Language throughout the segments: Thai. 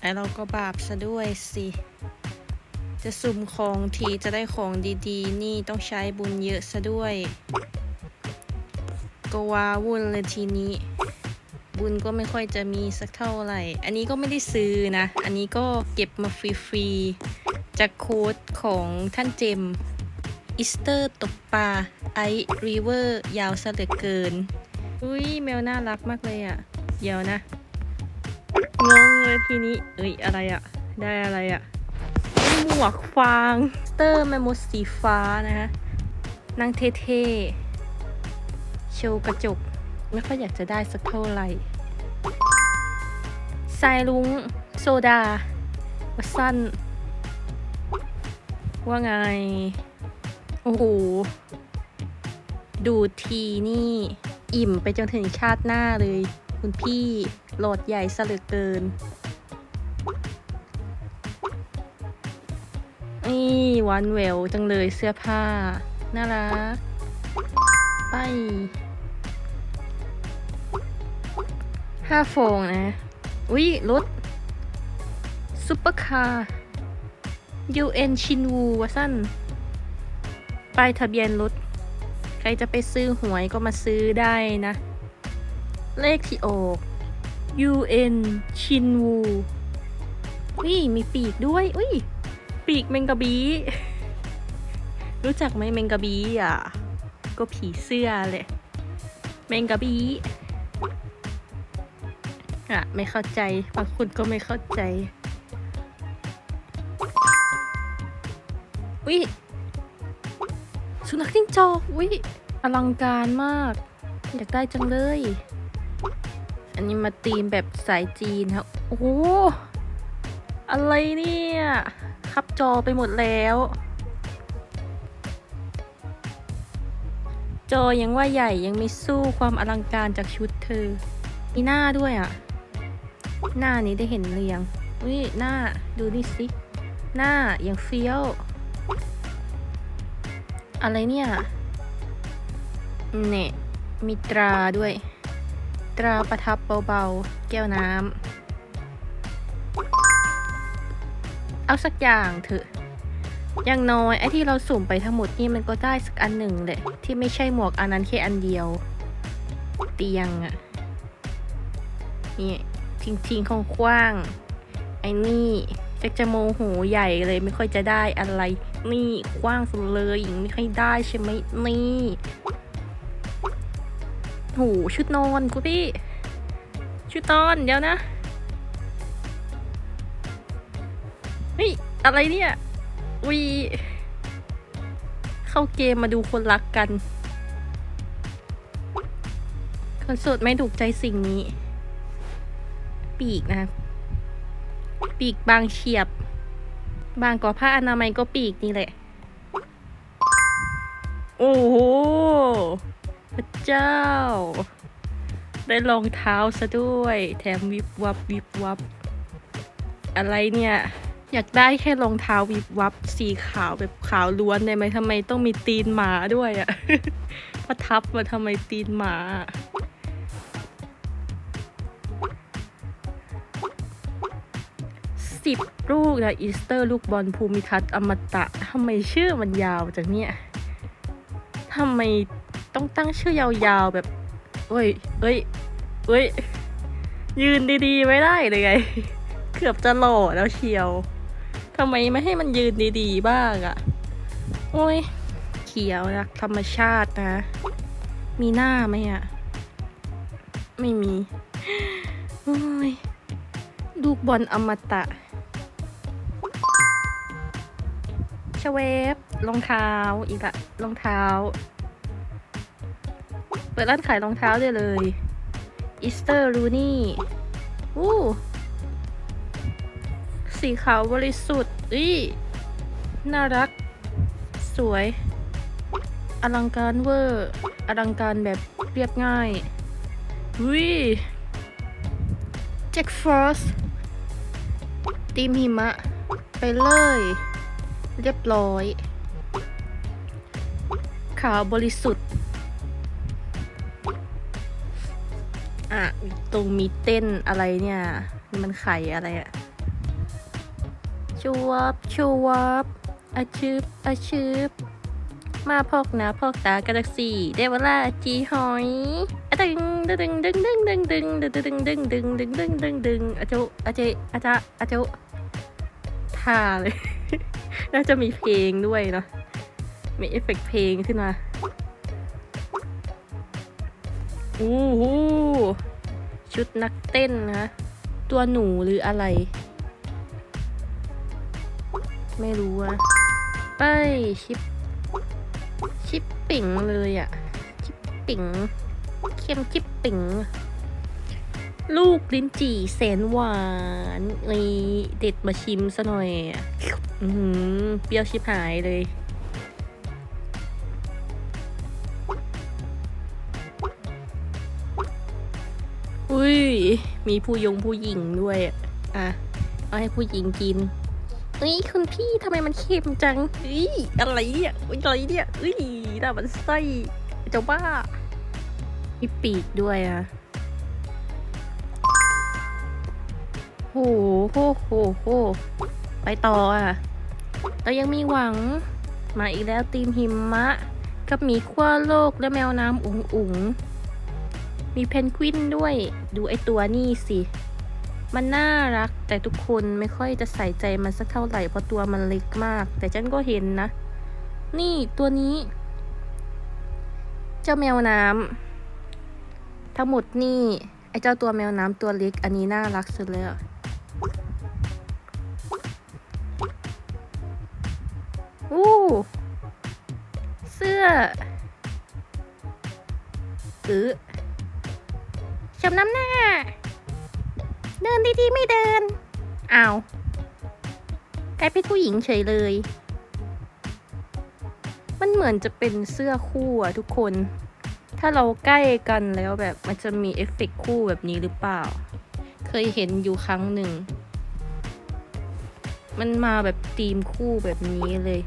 ไอเราก็บาปซะด้วยสิ จะสุ่มของทีจะได้ของดีๆ นี่ต้องใช้บุญเยอะซะด้วย ก็ว้าวุ่นเลยทีนี้ บุญก็ไม่ค่อยจะมีสักเท่าไหร่ อันนี้ก็ไม่ได้ซื้อนะ อันนี้ก็เก็บมาฟรีๆ จากโค้ดของท่านเจมอิสเตอร์ตกปลาไอรีเวอร์ยาวซะเหลือเกิน อุ้ยแมวน่ารักมากเลยอะ่ะ เดี๋ยวนะ งงเลยทีนี้ เอ้ย อะไรอะได้อะไรอะหมวกฟาง เตอร์แมมมดสีฟ้านะฮะนางเท่ๆ โชว์กระจก ไม่ค่อยอยากจะได้สักเท่าไหร่สายลุงโซดาวัสั้น ว่าไง โอ้โห ดูทีนี่ อิ่มไปจนถึงชาติหน้าเลย คุณพี่โหลดใหญ่ซะเหลือเกิน นี่วานแหววจังเลยเสื้อผ้า น่ารัก ไปห้าโฟงนะ อุ้ยรถซุปเปอร์คาร์ UN ชินวูวะสั้นป้ายทะเบียนรถ ใครจะไปซื้อหวยก็มาซื้อได้นะ เลขที่ออก UN ชินวูอุ้ยมีปีกด้วย อุ้ย ปีกแมงกะบี รู้จักไหมแมงกะบีอะ ก็ผีเสื้อเลยแมงกะบีอะ ไม่เข้าใจ บางคนก็ไม่เข้าใจ อุ้ย สุนัขจิ้งจอก อุ้ย อลังการมาก อยากได้จังเลย อันนี้มาตีมแบบสายจีนครับ โอ้โห อะไรเนี่ย คับจอไปหมดแล้ว จอยังว่าใหญ่ยังไม่สู้ความอลังการจากชุดเธอ มีหน้าด้วยอะ่ะ หน้านี้ได้เห็นเรียง อุ้ยหน้าดูนี่สิ หน้ายังเฟี้ยว อะไรเนี่ย เนี่ยมีตราด้วย ตราประทับเบาๆ แก้วน้ำ เอาสักอย่างเถอะ อย่างน้อยไอ้ที่เราสุ่มไปทั้งหมดนี่มันก็ได้สักอันหนึ่งแหละที่ไม่ใช่หมวกอันนั้นแค่อันเดียว เตียงอะนี่ทิ้งทิ้งของคว้าง ไอ้นี่จะจะโมโหใหญ่เลยไม่ค่อยจะได้อะไร นี่คว้างสุดเลยยังไม่ค่อยได้ใช่ไหมนี่ หชุดนอนกูพี่ ชุดนอนเดี๋ยวนะเฮ้ยอะไรเนี่ยวีเข้าเกมมาดูคนรักกัน คนโสดไม่ถูกใจสิ่งนี้ ปีกนะ ปีกบางเฉียบ บางกว่าผ้าอนามัยก็ปีกนี่แหละ โอ้โห พระเจ้า ได้รองเท้าซะด้วย แถมวิบวับวิบวับ อะไรเนี่ย อยากได้แค่รองเท้าวิบวับสีขาวแบบขาวล้วนได้ไหมทำไมต้องมีตีนหมาด้วยอะประทับมาทำไมตีนหมาสิบลูกนะอีสเตอร์ลูกบอลภูมิทัศน์อมตะทำไมชื่อมันยาวจังเนี่ยทำไม ต้องตั้งชื่อยาวๆแบบ เอ้ย เอ้ย เอ้ย ยืนดีๆ ไม่ได้เลยไง เกือบจะหล่อแล้วเชียวทำไมไม่ให้มันยืนดีๆ บ้างอะโอ้ย เขียวรักธรรมชาตินะ มีหน้าไหมอะไม่มี โอ้ย ลูกบอลอมตะชเวฟรองเท้าอีกละรองเท้า ปิดร้านขายรองเท้าได้เลยอีสเตอร์รูนี่อู้สีขาวบริสุทธิ์อีน่ารัก สวย อลังการเวอร์ อลังการแบบเรียบง่ายวิแจ็คฟรอสตีมหิมะ ไปเลย เรียบร้อย ขาวบริสุทธิ์ะตรงมีเต้นอะไรเนี่ยมันไข่อะไรอะชูวับชูวับอาชืบอาชืบมาพอกนะพอกตากาแล็กซี่ได้เวลาจีหอยอะดึงดึงดึงดึงดึงดึงดึงดึงดึงดึงดึงดึงดึงดึงดึงอะจุอะเจอะจะอะจุท่าเลย น่าจะมีเพลงด้วยเนาะมีเอฟเฟกเพลงขึ้นมาอู้หู ชุดนักเต้นนะ ตัวหนูหรืออะไร ไม่รู้อะไปชิป ชิปปิ่งเลยอะชิปปิ่งเค็มชิปปิ่งลูกลิ้นจี่แสนหวานนี่เด็ดมาชิมซะหน่อยอะอือหือเปรี้ยวชิบหายเลย มีผู้ยงผู้หญิงด้วยอะอะ เอาให้ผู้หญิงกินเอ้ยคุณพี่ทำไมมันเค็มจังเอ้ยอะไรเนี่ยอุ๊ยอะไรเนี่ยเอ้ยน่ามันไส้เจ้าบ้า มีปีกด้วยอะโหโหโหโหไปต่ออะเรายังมีหวัง มาอีกแล้วทีมหิมะ กับหมีขั้วโลกและแมวน้ำอุ๋งอุ๋ง มีเพนกวินด้วย ดูไอตัวนี่สิ มันน่ารัก แต่ทุกคนไม่ค่อยจะใส่ใจมันสักเท่าไหร่เพราะตัวมันเล็กมาก แต่ฉันก็เห็นนะ นี่ตัวนี้ เจ้าแมวน้ำทั้งหมดนี่ไอเจ้าตัวแมวน้ำตัวเล็ก อันนี้น่ารักสุดแล้วอู้เสื้อซื้อ ชมน้ำหน้า เดินดีๆไม่เดินอ้าวกลายเป็นผู้หญิงเฉยเลย มันเหมือนจะเป็นเสื้อคู่อะทุกคน ถ้าเราใกล้กันแล้วแบบมันจะมีเอฟเฟกคู่แบบนี้หรือเปล่า เคยเห็นอยู่ครั้งหนึ่ง มันมาแบบธีมคู่แบบนี้เลย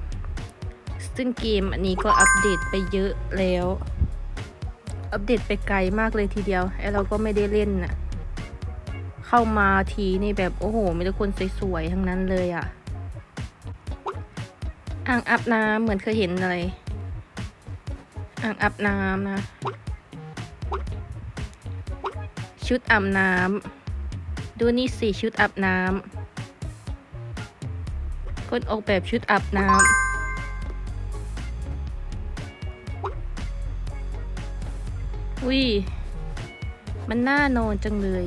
ซึ่งเกมอันนี้ก็อัปเดตไปเยอะแล้ว อัปเดตไปไกลมากเลยทีเดียวไอเราก็ไม่ได้เล่นน่ะ เข้ามาทีนี่แบบโอ้โห มีแต่คนสวยๆทั้งนั้นเลยอะ่ะ อ่างอาบน้ำเหมือนเคยเห็นอะไรอ่างอาบน้ำนะ ชุดอาบน้ำดูนี่สิชุดอาบน้ำคนออกแบบชุดอาบน้ำ อุ้ย มันน่านอนจังเลย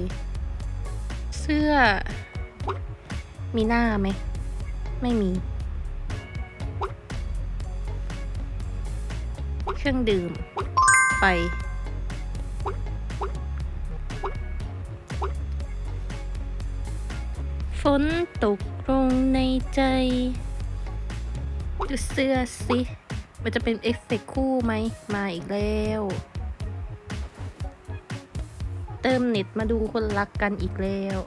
เสื้อ มีหน้าไหม ไม่มี เครื่องดื่ม ไป ฝนตกลงในใจ ดูเสื้อสิ มันจะเป็นเอฟเฟกต์คู่ไหม มาอีกแล้ว ติมเน็ตมาดูคนรักกันอีกแล้ว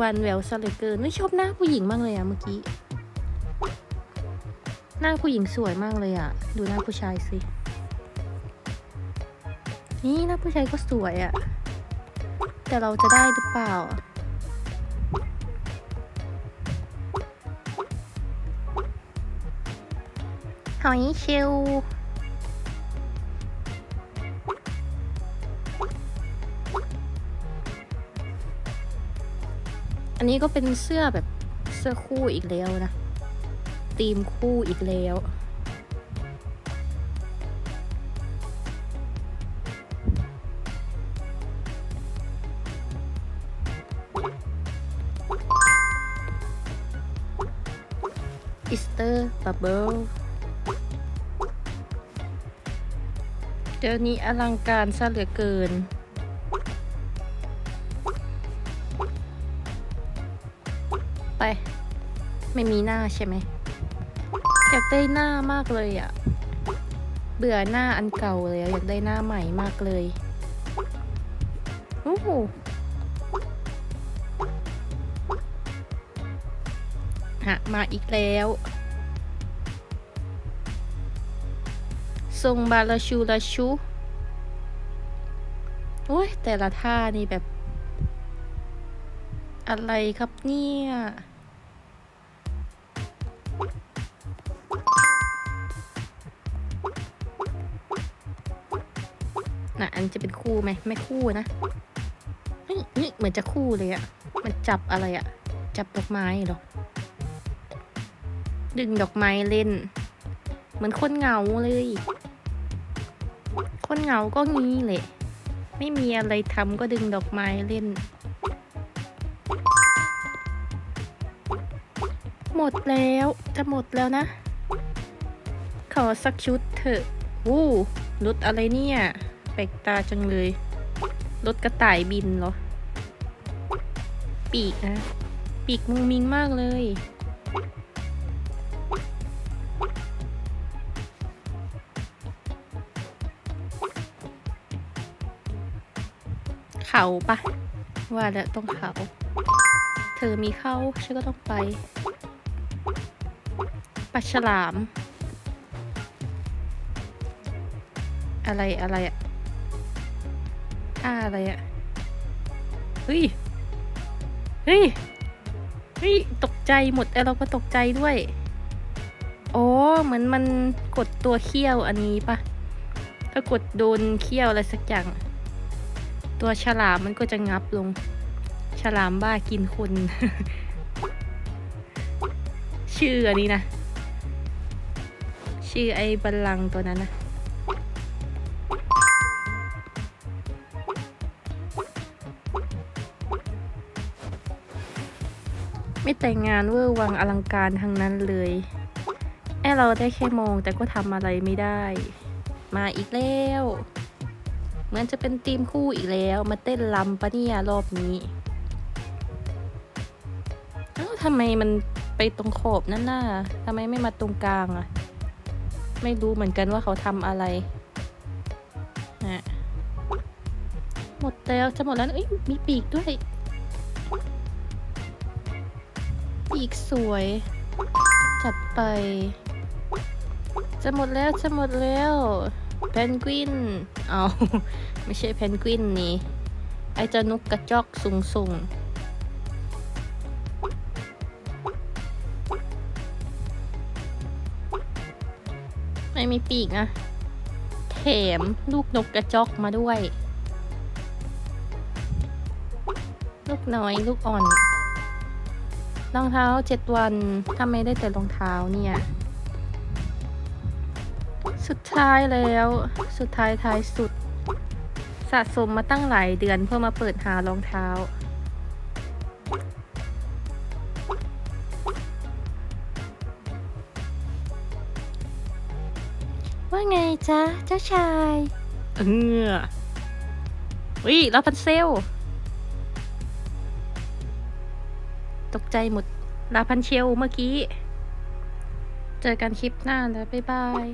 วันแววซะเหลือเกินไม่ชอบหน้าผู้หญิงมากเลยอะเมื่อกี้ หน้าผู้หญิงสวยมากเลยอะดูหน้าผู้ชายสิ นี่หน้าผู้ชายก็สวยอะแต่เราจะได้หรือเปล่า หอยเชล อันนี้ก็เป็นเสื้อแบบเสื้อคู่อีกแล้วนะธีมคู่อีกแล้ว อิสเตอร์บับเบิลเดี๋ยวนี้อลังการซะเหลือเกิน ไม่มีหน้าใช่ไหมอยากได้หน้ามากเลยอะ่ะ เบื่อหน้าอันเก่าแล้วอยากได้หน้าใหม่มากเลยโอ้โหฮะมาอีกแล้วทรงบาลาชูลาชูโอ้ยแต่ละท่านี่แบบ อะไรครับเนี่ย จะเป็นคู่ไหมไม่คู่นะนี่เหมือนจะคู่เลยอะมันจับอะไรอะจับดอกไม้หรอ ดึงดอกไม้เล่น เหมือนคนเหงาเลย คนเหงาก็งี้แหละ ไม่มีอะไรทำก็ดึงดอกไม้เล่น หมดแล้วจะหมดแล้วนะ ขอสักชุดเถอะวู้รถอะไรเนี่ย แปลกตาจังเลย รถกระต่ายบินเหรอ ปีกนะ ปีกมุงมิงมากเลย เขาปะ ว่าแล้วต้องเขา เธอมีเข้าฉันก็ต้องไปปลาฉลาม อะไรอะไรอะาอะไรอะเฮ้ย เฮ้ย เฮ้ย ตกใจหมดแล้วเราก็ตกใจด้วย โอ้เหมือนมันกดตัวเขี้ยวอันนี้ปะถ้ากดโดนเขี้ยวอะไรสักอย่าง ตัวฉลามมันก็จะงับลง ฉลามบ้ากินคน ชื่ออันนี้นะ ชื่อไอ้บัลลังก์ตัวนั้นนะ ไม่แต่งงานเวอร์วังอลังการทั้งนั้นเลยแอเราได้แค่มองแต่ก็ทำอะไรไม่ได้ มาอีกแล้วเหมือนจะเป็นทีมคู่อีกแล้วมาเต้นลำปะเนี่ยรอบนี้เอ้าทำไมมันไปตรงขอบนั่นน่ะทำไมไม่มาตรงกลางอะไม่รู้เหมือนกันว่าเขาทำอะไรนะหมดแล้วจะหมดแล้วเอ้ยมีปีกด้วย ปีกสวย จัดไป จะหมดแล้วจะหมดแล้วเพนกวิน เอา ไม่ใช่เพนกวินนี่ ไอเจ้านกกระจอกสูงสูงไม่มีปีกนะแถมลูกนกกระจอกมาด้วย ลูกน้อยลูกอ่อน รองเท้าเจ็ดวันทำไมได้แต่รองเท้าเนี่ย สุดท้ายแล้ว สุดท้ายท้ายสุด สะสมมาตั้งหลายเดือนเพื่อมาเปิดหารองเท้า ว่าไงจ๊ะ เจ้าชาย เออวิรับพันเซล ตกใจหมดลาพันเชลเมื่อกี้ เจอกันคลิปหน้าแล้วบ๊ายบาย